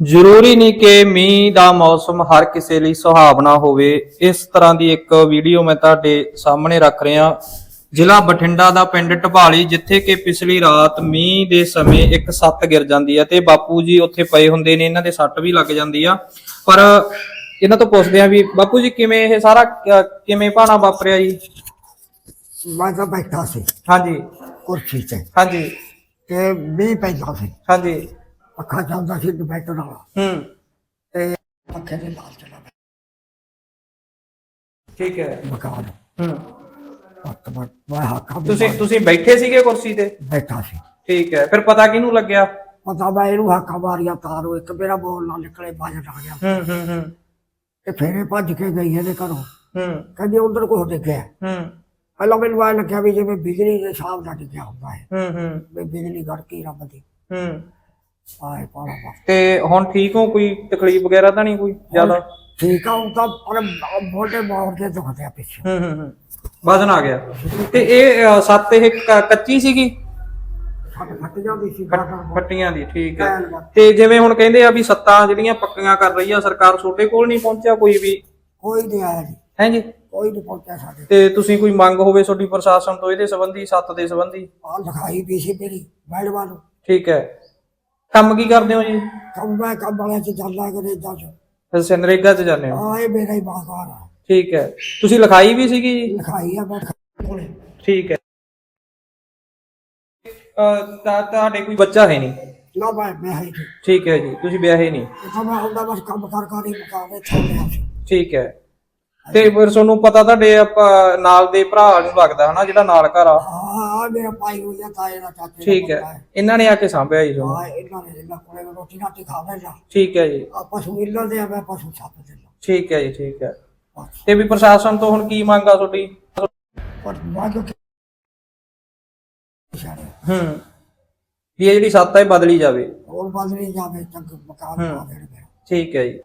ਜ਼ਰੂਰੀ ਨਹੀਂ ਕਿ ਮੀਂਹ ਦਾ ਮੌਸਮ ਹਰ ਕਿਸੇ ਲਈ ਸੁਹਾਵਣਾ ਹੋਵੇ। ਇਸ ਤਰ੍ਹਾਂ ਦੀ ਇੱਕ ਵੀਡੀਓ ਮੈਂ ਤੁਹਾਡੇ ਸਾਹਮਣੇ ਰੱਖ ਰਿਹਾ। ਜ਼ਿਲ੍ਹਾ ਬਠਿੰਡਾ ਦਾ ਪਿੰਡ ਢਪਾਲੀ ਜਿੱਥੇ ਕਿ ਪਿਛਲੀ ਰਾਤ ਮੀਂਹ ਦੇ ਸਮੇਂ ਇੱਕ ਸੱਤ ਗਿਰ ਜਾਂਦੀ ਹੈ ਤੇ ਬਾਪੂ ਜੀ ਉੱਥੇ ਪਏ ਹੁੰਦੇ ਨੇ ਇਹਨਾਂ ਦੇ ਸੱਟ ਵੀ ਲੱਗ ਜਾਂਦੀ ਆ। ਪਰ ਇਹਨਾਂ ਤੋਂ ਪੁੱਛਦੇ ਆ ਵੀ ਬਾਪੂ ਜੀ ਕਿਵੇਂ ਇਹ ਸਾਰਾ ਕਿਵੇਂ ਭਾਣਾ ਵਾਪਰਿਆ ਜੀ? ਮੈਂ ਤਾਂ ਬੈਠਾ ਸੀ। ਹਾਂਜੀ। ਕੁਰਸੀ ਤੇ। ਹਾਂਜੀ। ਤੇ ਮੀਂਹ ਪੈਂਦਾ ਸੀ। ਹਾਂਜੀ। ਪੱਖਾ ਚੱਲਦਾ ਸੀ ਡਿਬੇਟਰ ਵਾਲਾ। ਹੂੰ। ਤੇ ਪੱਖੇ ਦੇ ਨਾਲ ਚਲਾ ਠੀਕ ਹੈ। ਮਕਾਨ। ਹੂੰ। ਪੱਤ ਪੱਤ ਮੈਂ ਹੱਕਾਂ ਤੁਸੀਂ ਤੁਸੀਂ ਬੈਠੇ ਸੀਗੇ ਕੁਰਸੀ ਤੇ? ਬੈਠਾ ਸੀ। ਠੀਕ ਹੈ। ਫਿਰ ਪਤਾ ਕਿਹਨੂੰ ਲੱਗਿਆ? ਪਤਾ ਮੈਂ ਇਹਨੂੰ ਹੱਕਾਂ ਮਾਰੀਆਂ ਤਾਰੋ ਇੱਕ ਮੇਰਾ ਬੋਲ ਨਾ ਨਿਕਲੇ ਬਾਜਟ ਆ ਗਿਆ। ਹੂੰ ਹੂੰ ਹੂੰ। ਤੇ ਫਿਰ ਭੱਜ ਕੇ ਗਈ ਇਹਦੇ ਘਰੋਂ। ਹੂੰ। ਕਹਿੰਦੀ ਉਧਰ ਕੁਛ ਡਿੱਗਿਆ। ਹੂੰ। ਪਹਿਲਾਂ ਮੈਨੂੰ ਆਇਆ ਲੱਗਿਆ ਵੀ ਜਿਵੇਂ ਬਿਜਲੀ ਦੇ ਸਾਹਬ ਦਾ ਡਿੱਗਿਆ ਹੁੰਦਾ ਹੈ ਹੂੰ। ਹੂੰ ਬਿਜਲੀ ਗੜਕੀ ਰੱਬ ਦੀ। ਹੂੰ। ਆਏ ਪਾਲਾ ਤੇ ਹੁਣ ਠੀਕ ਹੋ ਕੋਈ ਤਕਲੀਫ ਵਗੈਰਾ ਤਾਂ ਨਹੀਂ ਕੋਈ ਜ਼ਿਆਦਾ? ਠੀਕ ਆ ਉਹ ਤਾਂ ਪਰ ਮੋਢੇ ਕੇ ਦੁਖਦੇ ਆ ਪਿੱਛੇ। ਹੂੰ ਹੂੰ ਹੂੰ। ਵਜ਼ਨ ਆ ਗਿਆ। ਤੇ ਇਹ ਅ, ਸੱਤ ਇਹ ਕ- ਕੱਚੀ ਸੀਗੀ? ਫਟ ਫਟ ਜਾਂਦੀ ਸੀ ਫੱਟ- ਗਾਟਰ ਫੱਟੀਆਂ ਦੀ ਠੀਕ ਹੈ। ਤੇ ਜਿਵੇਂ ਹੁਣ ਕਹਿੰਦੇ ਆ ਵੀ ਸੱਤਾਂ ਜਿਹੜੀਆਂ ਪੱਕੀਆਂ ਕਰ ਰਹੀ ਆ ਸਰਕਾਰ ਤੁਹਾਡੇ ਕੋਲ ਨਹੀਂ ਪਹੁੰਚਿਆ ਕੋਈ ਵੀ? ਕੋਈ ਨਹੀਂ ਆਇਆ ਜੀ। ਹੈ ਜੀ? ਕੋਈ ਨਹੀਂ ਪਹੁੰਚਿਆ ਸਾਡੇ ਤੇ ਤੁਸੀਂ ਕੋਈ ਮੰਗ ਹੋਵੇ ਤੁਹਾਡੀ ਪ੍ਰਸ਼ਾਸਨ ਤੋਂ ਇਹਦੇ ਸੰਬੰਧੀ ਸੱਤ ਦੇ ਸੰਬੰਧੀ? ਆ ਲਿਖਾਈ ਵੀ ਸੀ ਮੇਰੀ ਮੈਡਮਾਂ ਨੂੰ। ਠੀਕ ਹੈ। ਕੰਮ ਕੀ ਕਰਦੇ ਹੋ ਜੀ? ਕੰਮ ਮੈਂ ਕੰਮ ਚ ਚੱਲਦਾ ਕਰੇ ਇਦਾਂ ਚ। ਅੱਛਾ ਨਰੇਗਾ 'ਚ ਜਾਂਦੇ ਹੋ? ਆ ਇਹ ਮੇਰਾ ਹੀ ਬਾਗਾਨ ਆ। ਠੀਕ ਹੈ। ਤੁਸੀਂ ਲਿਖਾਈ ਵੀ ਸੀਗੀ ਜੀ? ਲਿਖਾਈ ਆ ਮੈਂ ਕੋਲੇ। ਠੀਕ ਹੈ। ਤਾਂ ਤੁਹਾਡੇ ਕੋਈ ਬੱਚਾ ਹੈ ਨਹੀਂ? ਨਾ ਮੈਂ ਮੈਂ ਹੈ ਜੀ ਠੀਕ ਹੈ ਜੀ ਤੁਸੀਂ ਵਿਆਹੇ ਨਹੀਂ? ਇਹ ਤਾਂ ਮੈਂ ਹੁੰਦਾ ਬਸ ਕੰਮ ਕਰ ਕਰ ਹੀ ਮੁਕਾਵੇ ਛੋੜਿਆ ਸੀ। ਠੀਕ ਹੈ। ਤੇ ਫਿਰ ਤੁਹਾਨੂੰ ਪਤਾ ਤੁਹਾਡੇ ਆਪਾਂ ਨਾਲ ਦੇ ਭਰਾ ਨੂੰ ਲੱਗਦਾ ਹਨਾ ਜਿਹੜਾ ਨਾਲ ਘਰ ਆ। ਹਾਂ ਆ ਮੇਰਾ ਭਾਈ ਹੋ ਗਿਆ ਤਾਏ ਦਾ ਚਾਚੇ ਦਾ ਠੀਕ ਹੈ। ਮੁੰਡਾ ਇਹਨਾਂ ਨੇ ਆ ਕੇ ਸਾਂਭਿਆ ਜੀ ਤੁਹਾਨੂੰ? ਹਾਂ ਇਹਨਾਂ ਨੇ ਇਹਨਾਂ ਕੋਲੇ ਰੋਟੀ ਰਾਟੀ ਖਾ ਲੈਣਾ ਠੀਕ ਹੈ ਜੀ। ਆ ਪਸ਼ੂ ਇਹਨਾਂ ਦੇ ਆ ਮੈਂ ਪਸ਼ੂ ਛੱਪ ਦੇਣਾ ਠੀਕ ਹੈ ਜੀ ਠੀਕ ਹੈ। ਬਸ। ਤੇ ਵੀ ਪ੍ਰਸ਼ਾਸਨ ਤੋਂ ਹੁਣ ਕੀ ਮੰਗ ਆ ਤੁਹਾਡੀ? ਪਰ ਬਾਅਦ ਛਾੜੇ ਹੂੰ। ਵੀ ਇਹ ਜਿਹੜੀ ਸੱਤ ਹੈ ਇਹ ਬਦਲੀ ਜਾਵੇ। ਹੋਰ ਬਦਲੀ ਜਾਵੇ ਚੰਗ ਮਕਾਨ। ਪਾ ਦੇਣ ਮੇਰਾ ਠੀਕ ਹੈ ਜੀ।